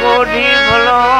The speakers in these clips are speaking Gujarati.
কোটি ফলন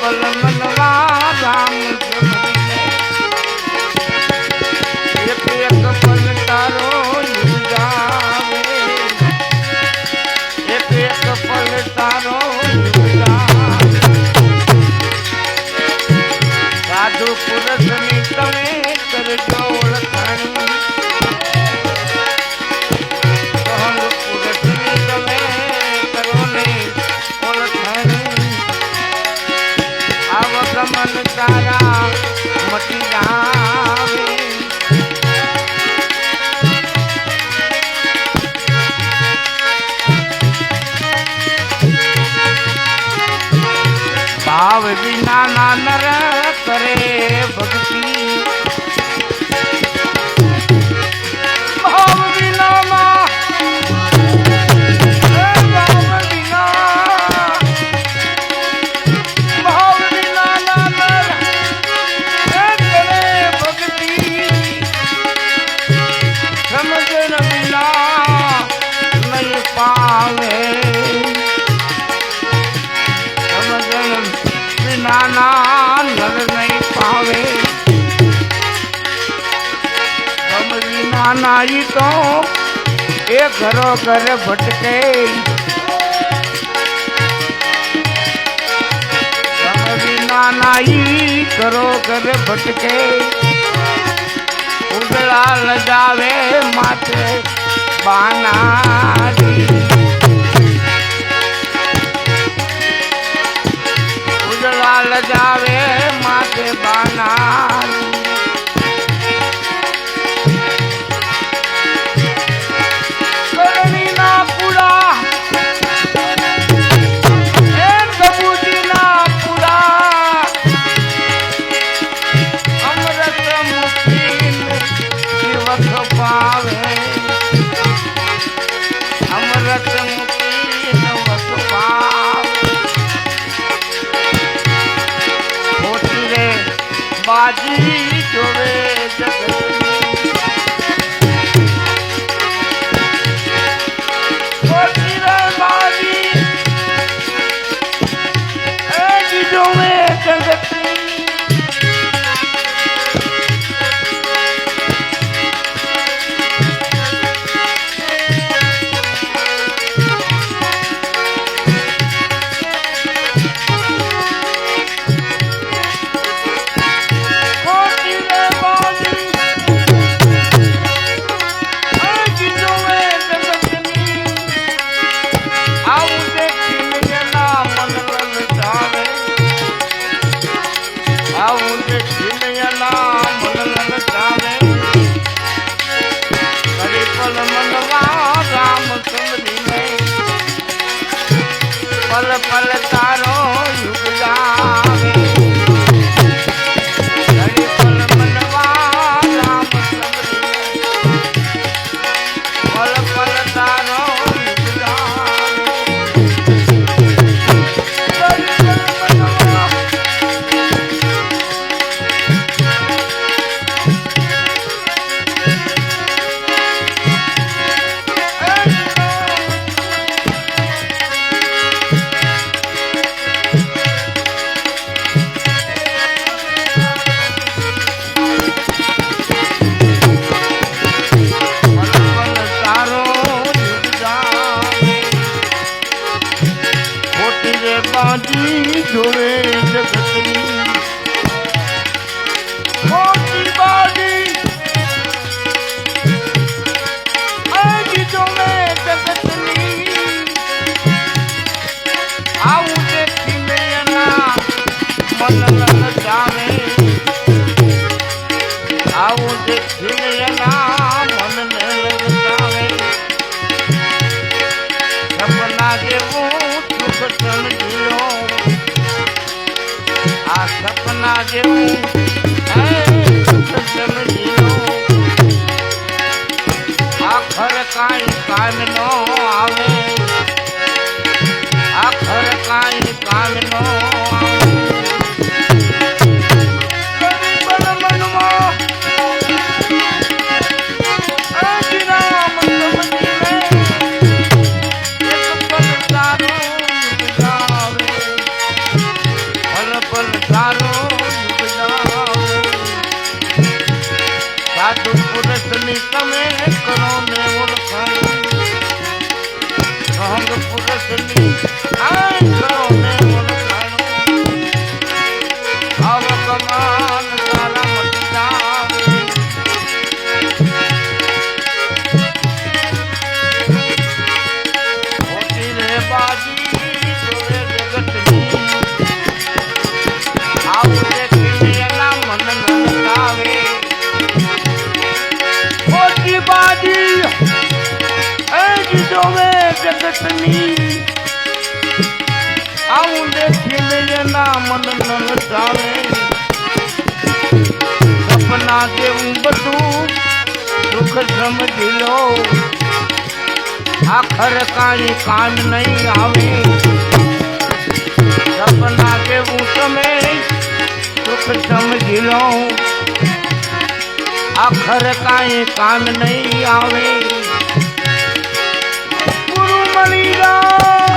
पलम ભાવ વિના ના નર કરે ભક્તિ. નારી તો એ ઘરો ઘર ભટકે. નાઈ કરો ઘર ભટકે. ઉગળા લજાવે માથે બાનારી. ઉગળા લજાવે માથે બાનારી. আজি पल पल तारो આવે. આખર કાંઈ કામ નો ભાગ પુરસની આ મનની આવું દેખી ના મન ન ચાલે. સપના જેવું બધું દુઃખ સમજી લો. આખર કાળી કાન નહીં આવે. સપના જેવું તમે દુઃખ સમજી લો. આખર કાંઈ કાન નહીં આવે. 力量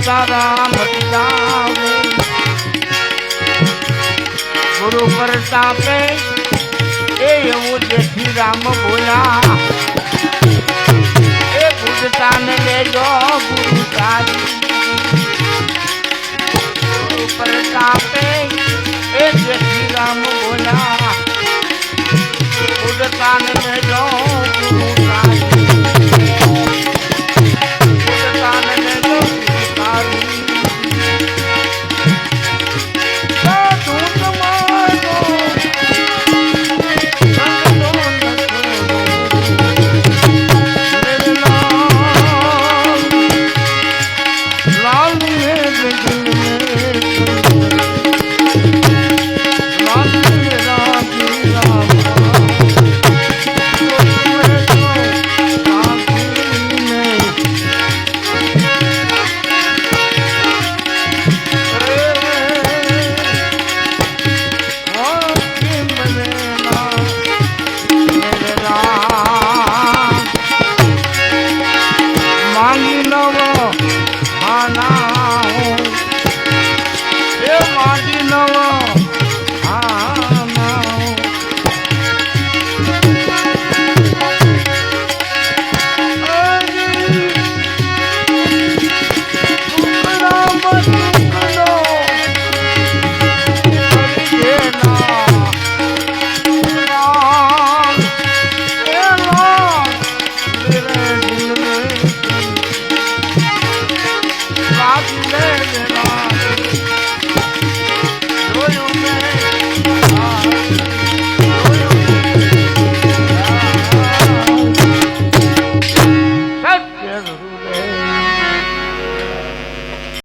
તારા ભક્તાવે ગુરુ પ્રતાપે એ એવું જેથી રામ બોલા